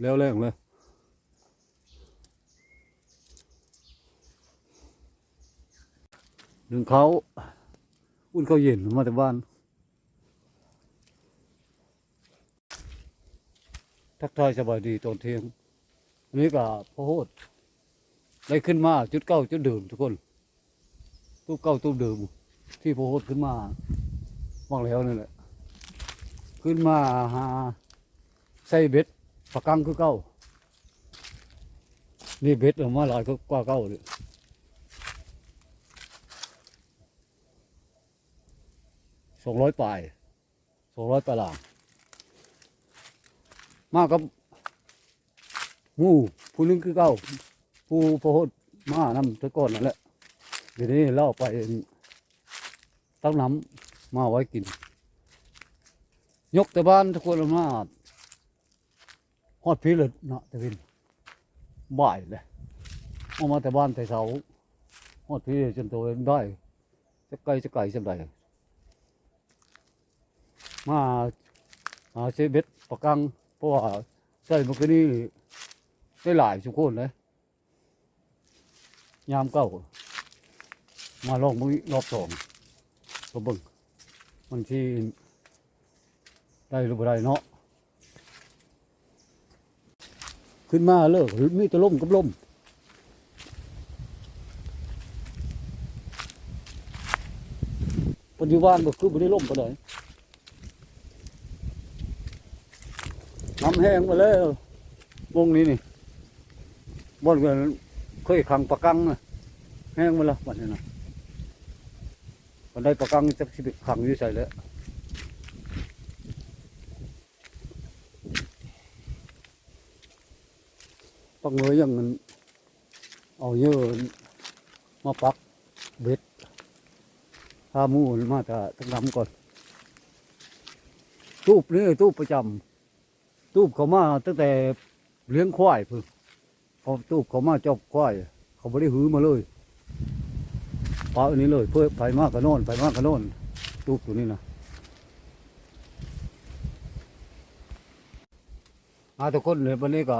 แล้วแรงเลยหนึ่งเขาอุ่นเขาเย็นมาแต่บ้าน ทักทายสบายดีตอนเที่ยงอันนี้ก็พอโหดได้ขึ้นมาจุดเก้าจุดเดิมทุกคนตู้เก้าตู้เดิมที่พอโหดขึ้นมาว่างแล้วนี่แหละ ขึ้นมาหาใส่เบ็ด ปากกังคือเก้านี่เบ็ดออกมาหลายก็กว่าเก้าเลยสองร้อยปลายสองร้อยปลายหลางมากับหมูผู้นึงคือเก้าผู้พอโหดมาน้ำตะก่อนนั่นแหละเดี๋ยวนี้เล่าไปตั้งน้ำมาไว้กิน ยกแต่บ้านทุกคนเอามา ฮอดพีเลยเนาะแต่วินบ่ายเลยเอามาแต่บ้านแต่เสาฮอดพีจนตัวเองได้จะไกลจะไกลสักใดมาหาเซเบ็ดปากกังเพราะว่าใส่เมื่อกี้นี้ได้หลายสุกคนเลยยามเก้ามาลองมือรอบสองก็เบิ่งมันที่ได้หรือบ่ได้เนาะ ขึ้นมาเลิกมีแตะล่มกับล่มปัจจุบันก็คือบ่ได้ล่มปานใดน้ำแห้งมาแล้ววงนี้นี่บ่อนกันเคยขังปะกังนะแห้งมาแล้วบัดนี้นะบันไดปะกังจักสิไปขังอยู่ใส่แล้ว ปักเงยอย่างนั้นเอาเยอะมาปักเบ็ดถ้ามูนมาจะต้องนำก่อน ตูบนี่ตูบประจำตูบเขามาตั้งแต่เลี้ยงควายเพิ่งพอตูบเขามาจบควายเขาไม่ได้หื้อมาเลยปาอันนี้เลย เพื่อไปมากกระโน่นไปมากกระโน่นตูบตัวนี้นะอาทุกคนเลยวันนี้ก็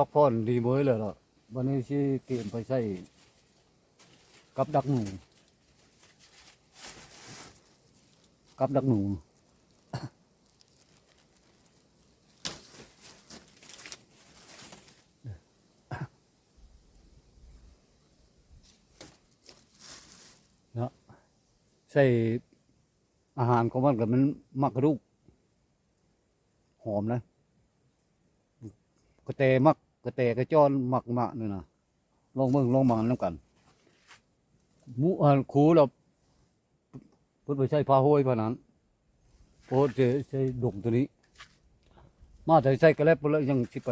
พักผ่อนดีเบ้ยเลยล่ะวันนี้ที่เตรียมไปใส่กับดักหนู กับดักหนูเนาะใส่อาหารของมันกับมันมักกระดูกหอมนะกระเตมักก ระเตกระจอนมักมะนี่นะลองเบิ่งลองมาน้ำกันหมูอันคูเราเพิ่นไปใช้พาห้อยพานั้นโอ้จะใช้ดงตัวนี้ มาแต่ใช้กระแลบเพิ่นแล้วยังสิไป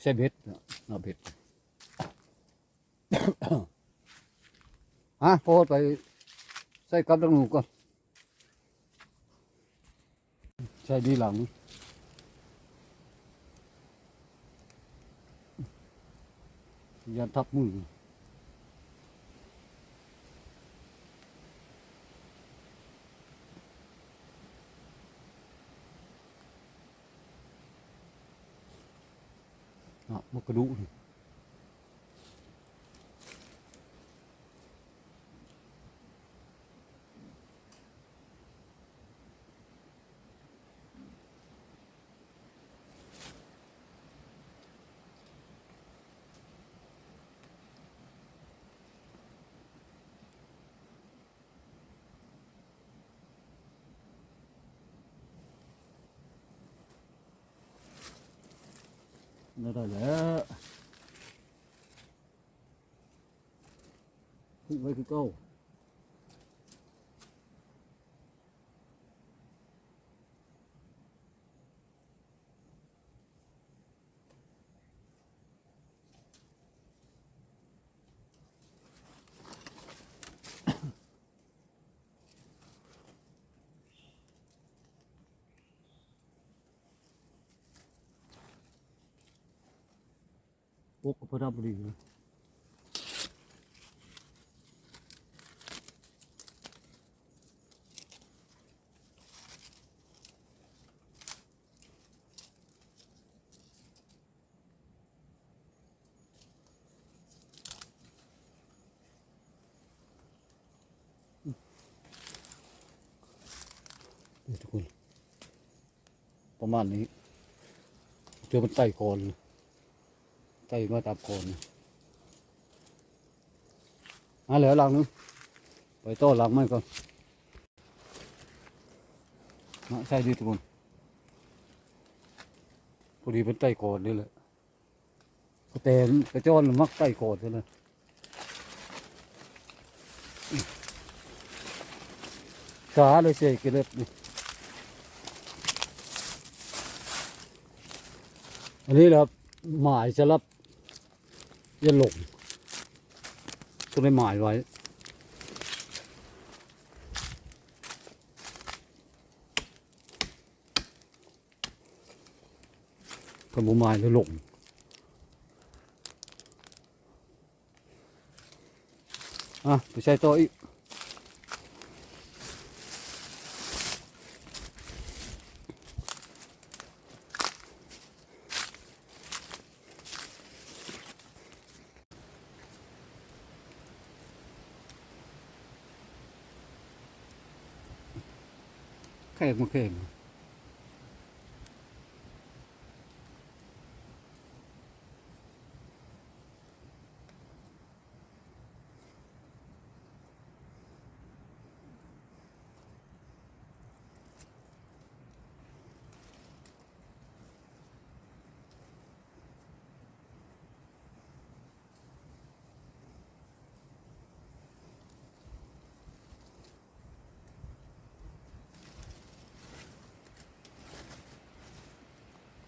ใช้เบ็ดนะน่ะเบ็ดฮะโพดไปใส่กับดังหนูก่อนใช้ดีหลัง ยันทับมืออะมันกระดูกนี่ ได้ได้แล้วขึ้นไว้คือเก้า กกับพระาบุรีนะทุกคนประมาณนี้เจอมันไต่ก่อน ไต่มาตามโคนอะเหลือหลังนึงไปโต้หลังไม่ก่อนมาใช่ดีทุกคนพอดีเป็นไต่โคนนี่แหละกระเตนกระโจนมักไต่โคนใช่ไหมสาเลยเสกกิเลสนี่อันนี้แหละหมายสำหรับ ยันหลงก็ได้หมายไว้กระบุหมายจะหลงอะไปใช้ต่ออีก กมาเข่ง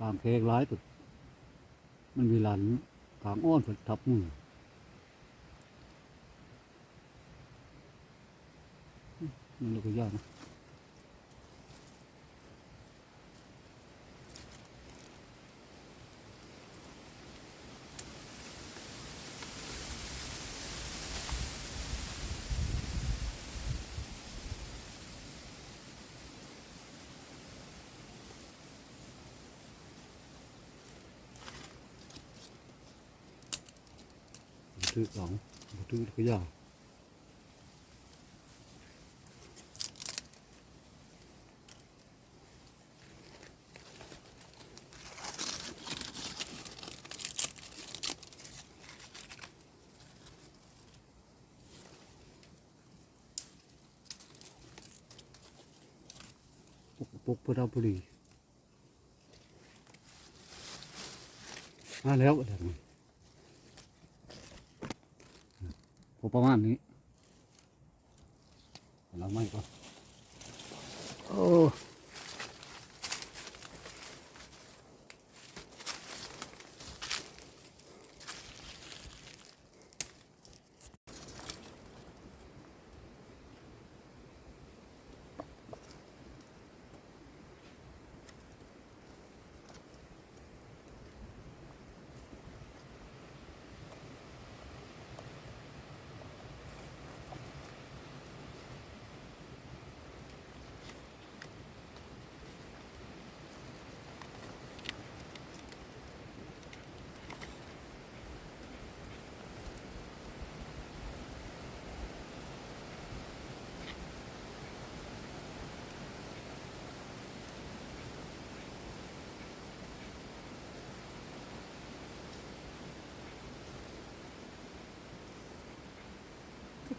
กลางเพลงร้ายตุดมันมีหลันกลางอ้อนฝึกทับมือนี่เราก็ยากนะ ถือสองถือก็ยากปกปุกพระดาบุรีมาแล้วเดี๋ยวนี้ พอ ประมาณนี้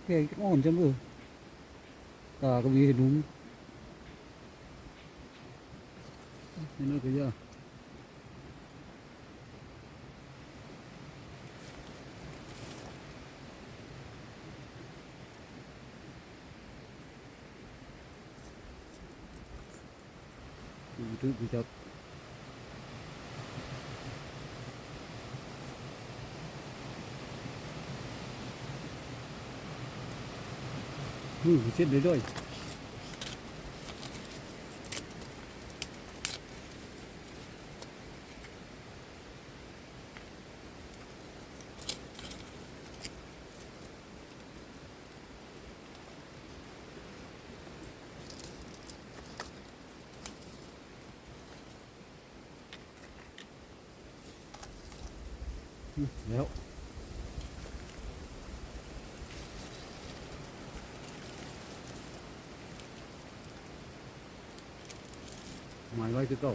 แกงอ่อนจังเลยตาก็มีหนุ่มนี่น่าจะยากดูดูจับ ดูจับนี่เช็ดเลยด้วย แล้ว อ หมาย ไว้คือเก่า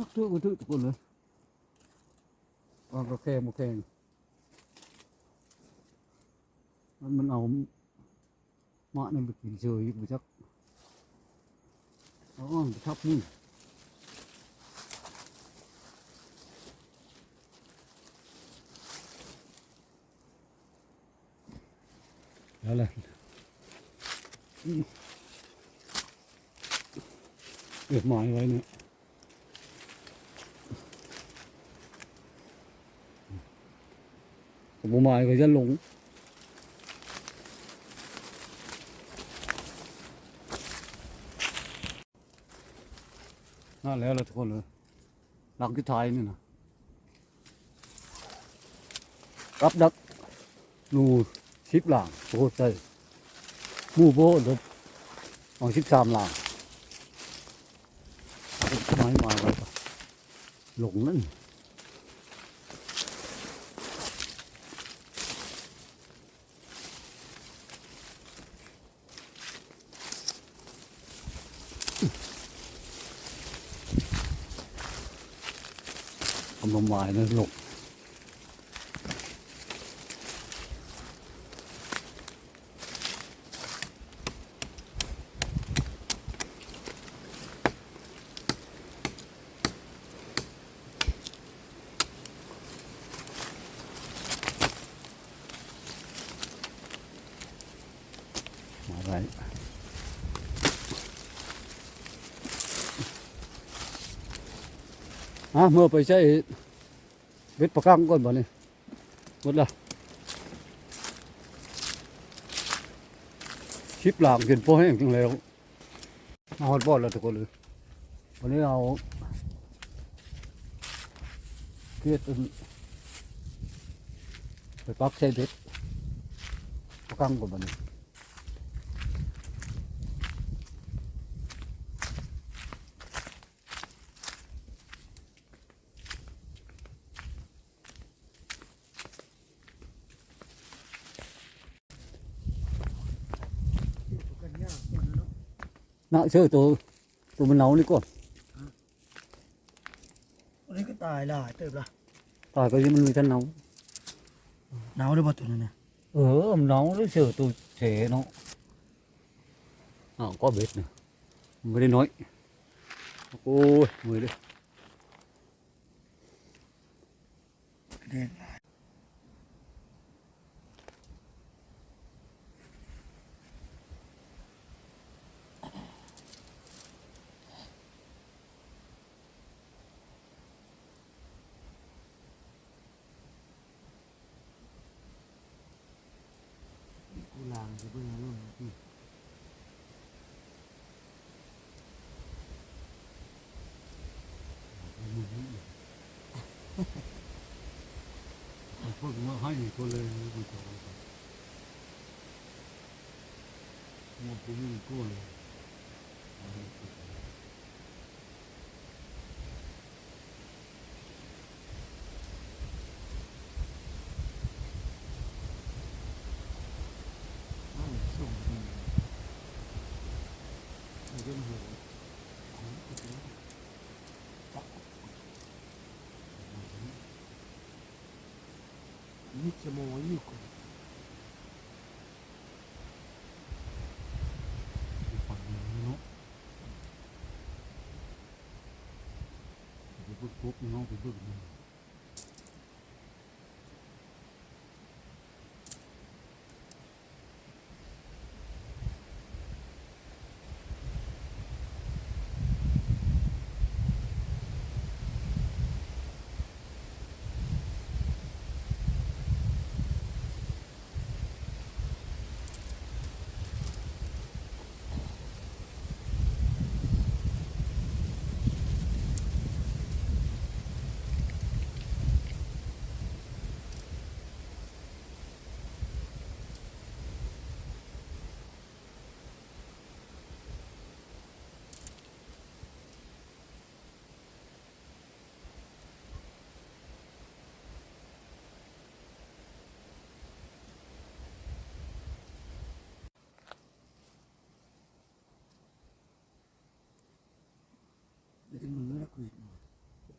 ทุกทุกทุกทุกคนเลยวางกระแคงกระแคงมันมันเอาหมาเนี่ยไปกินเฉยบุจักอ๋อมันทับนี่แล้วแหละอืมเก็บหมายไว้เนี่ย ผมบ่หมายก็จะหลงนั่นแล้วละทุกคนเลยหลักที่ท้ายนี่นะรับดักรูสิบหลังโอ้ใช่หมู่โบเดเอาสิบสามหลังไม้มาไว้ก่อนหลงนั่น ทำลงไม้นะหลงมาไว้อะเมื่อไปใช้ เบ็ดประกังก่อนบ่นี่หมดละชิปหลางกินโป้แห้งจังแล้วเอาฮอดบอดแล้วทุกคนเลยวันนี้เอาเกลียดอันไปปักใช้เบ็ดประกังก่อนบ่นี่กันยากกว่านั้นเนาะ น่าเชื่อตัวตัวมันเน่านี่ก่อนวันนี้ก็ตายหลายเติบละตายก็ยังมันมีท่านเน่าหนาวได้บ่ตัวนั้นน่ะเออมันเน่าแล้วเชื่อตัวเฉเนาะอ้าวก็เบ็ดเนี่ยไม่ได้น้อยโอ้ยมือเลยแดง ลางจะเพิ่งเอานู่นนี่พวกมาให้ก็เลยมันจะมันผมมีกู้เลย อ้าวส่งมาเอาเรื่องหัว นี่จะมอง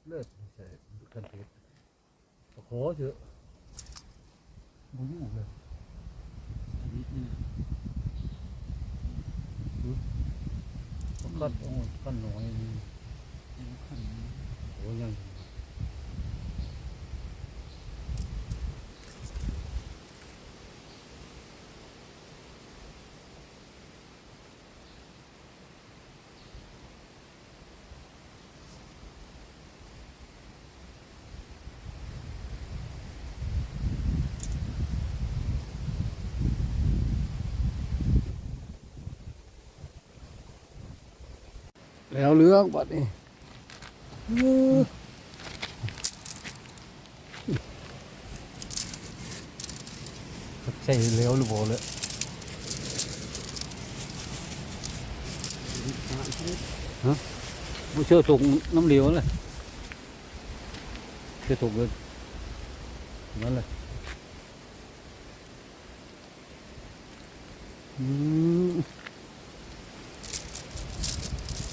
เลิศใส่กันติดขอเถอะบุอยู่เลยนี่นึงกัดโอ้ขัดหน่อยโอ้ยัง แล้วเรื่องบัดนี้ใช่แล้วหรือเปล่าเลยริตาใช่ไม่เชื่อถุงน้ำเหลวเลยเชื่อถุงเลยนั่นเลยอืม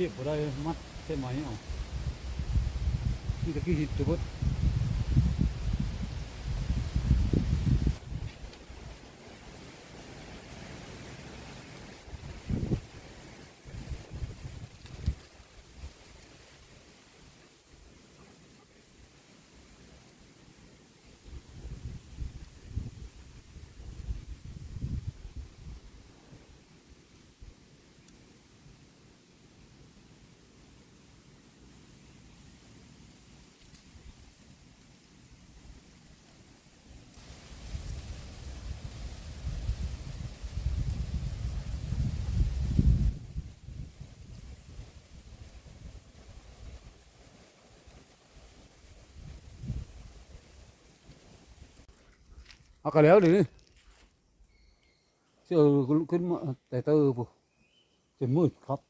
เทียบบ่ได้มัดใช่ไหมเอานี่ตะกี้หิดตัว เอาก็แล้วดีนี้เชื่อขึ้นมาแต่เตอร์ปุ๊จนมืดครับ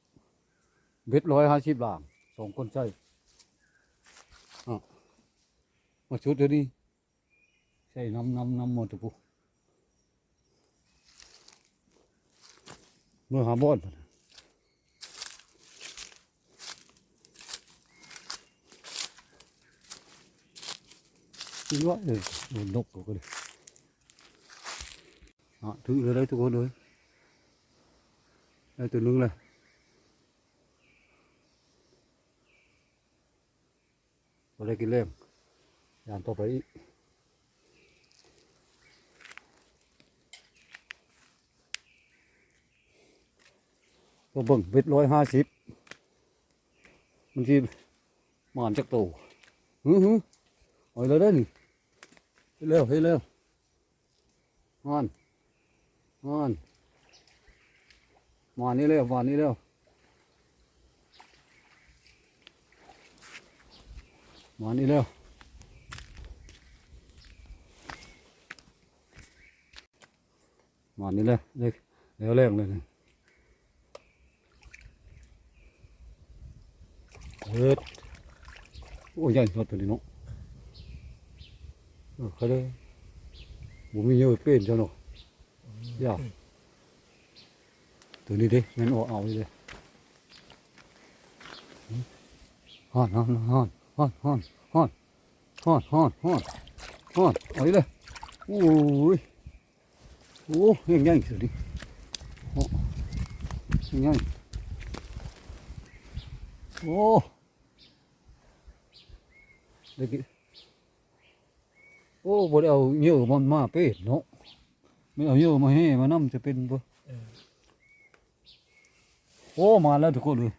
เบ็ดร้อยห้าสิบหลางสองคนใช่อะมาชุดเดี๋ยวนี้ใช่น้ำน้ำน้ำหมดปุ๊เมื่อหาบอนพุ่นน่ะคิดว่าเออนกตัวก็เลย อะถือเลยได้ทุกคนเลยได้ตัวนึงเลยบ่ได้กินเล่มยามต่อไปอีกก็เบิ่งเบ็ดร้อยห้าสิบมันที่มานจักโตฮึฮึเอาเลยได้อนี่เฮ็ดเร็วเฮ็ดเร็วมาน มานมานี่เร็วมานี่เร็วมานี่เร็วมานี่เร็วเร็วเร็วเร็วเลยเฮ็ดโอ้ยใหญ่สดตัวนี้เนาะเออเขาเลยบ่มีเยอะเป็นเจังเนาะ ย่าตัวนี้เด้แม่นออกเอาเลยเด้ฮอนฮอนฮอนฮอนฮอนฮอนฮอนฮอนฮอนฮอนเอาอีกเลยโอ้ยโอ้ยังยังสุดดิโอ้ยังยังโอ้เด็กโอ้บ่ได้เอาเยอะมันมาเป็ดเนาะ ไม่เอาเยอะมาให้มานำจะเป็นบ่โอ้มาแล้วทุกคนเลย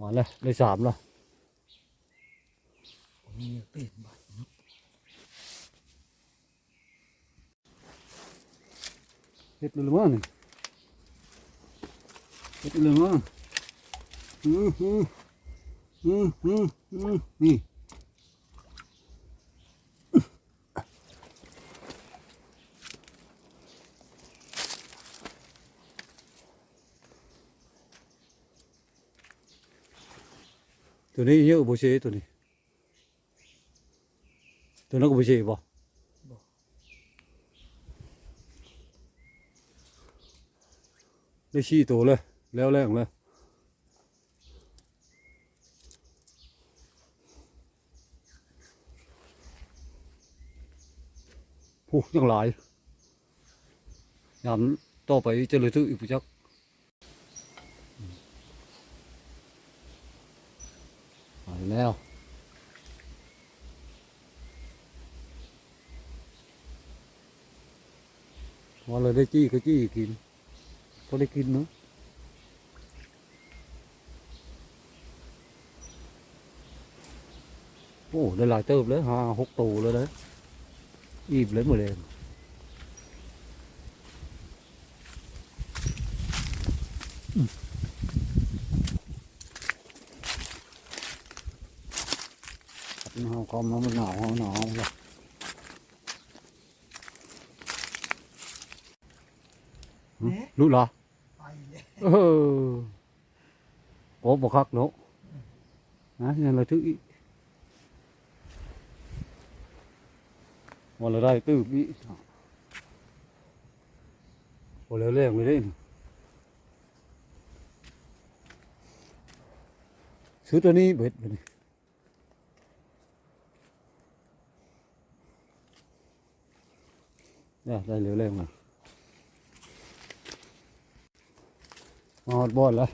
มาแล้วได้สามแล้วมีเป็ดบาดเนาะเฮ็ดเลยมั้งเฮ็ดเลยมั้งอืออืออืออืออือนี่ ตัวนี้เยอะบ่เชตัวนี้ ตัวนั้นก็บ่เชบ่ได้ชี้ตัวเลยแล้วแรงเลยโอ้ยังหลายยามต่อไปจะเลยซื้ออีกผู้จักไป แล้ววันเลยได้จี้ก็จี้กินพอได้กินเนาะโอ้ได้หลายเติบเลยห้าหกตัวเลยนะอิ่มเลยหมดเลยอืม หนาวคอมมันหนาวหนาวเลยรู้เหรอเออโอ้บกคักเนาะนะยังเราถืออีกวันละได้ตื้ออีกโอ้แล้วแรงเลยเด้ซื้อตัวนี้เบ็ดไปนี่ เนี่ยได้เร็วแรงมามาฮอดบอลแล้ว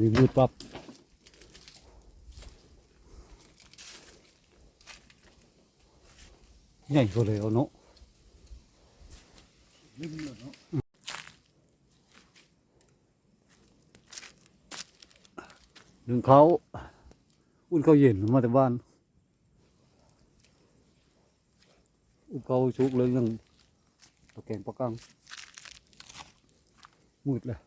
รีบูดปับใหญ่กว่าเลยเอาเนาะดึงเขา อุ่นเขาเย็นมาแต่บ้าน เขาชุกเลยนั่งตะแกงปะกังมืดเลย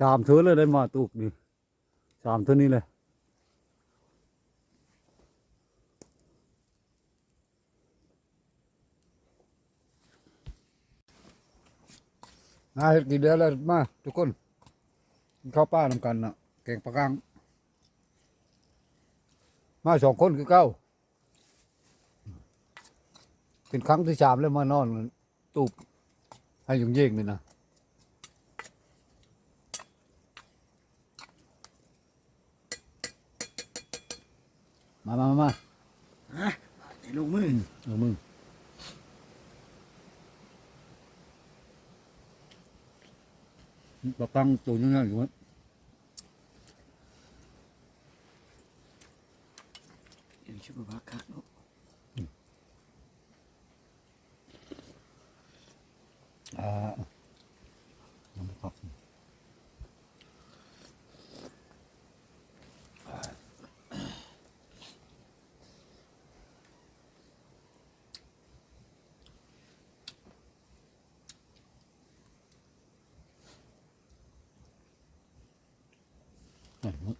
สามเท่าเลยได้มาตุกดีสามเท่านี้เลยนาเห็ดกี่เดือนแล้วมา ทุกคน เข้าป้าทำกันนะเก่งประกัง มาสองคนคือเก้า เป็นครั้งที่สามแล้วมานอนตูบให้ยุงเย่งนี่นะมามามามาฮะไอ้ลูกมือเออมึงปลาปังตัวยังไงอยู่วะยังชื่อว่าคักเนาะ อ่าน้ำครับนั่นมึง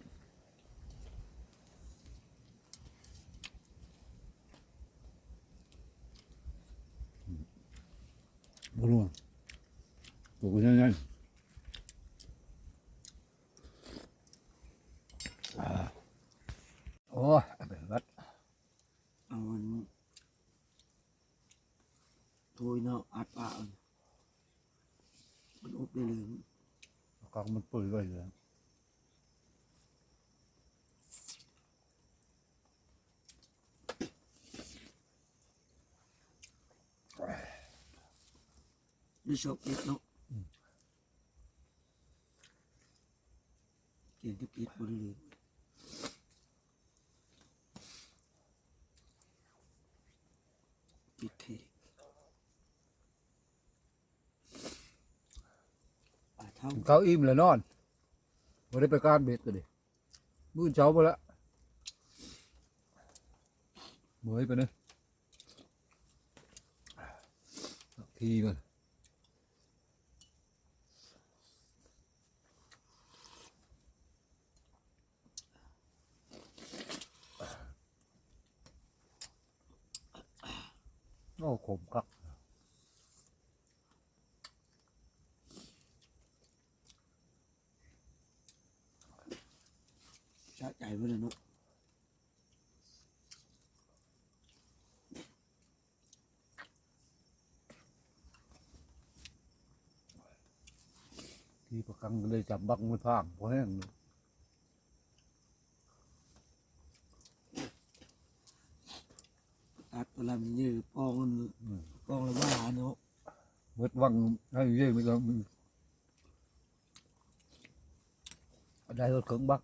บ่รู้อะ ตัวกูยังไงอ่าโอ้ยเอาไปวัดเอามันถ้วยเนาะอัดปากมันอบได้เลยกองมันปุ๋ยไว้เลยนี่ชอบเก็ดเนาะ เกี่ยงกับเก็ดบริเลยเก็ดเทอ่าเท่าเขาอิ่มเลยนอนบ่ได้ไปการเบ็ดก็ดิมื้อเช้าไปละเหมยไปเนอะทีมัน มคักชะใจไว้เลยเนาะทีประคังก็เลยจับบักมือพางพอแห้งเลย ตัดเว ลำยืดปองมันปองละว่าเนาะเบิดวังให้เย่ไม่ก็ได้รถเครื่องบัก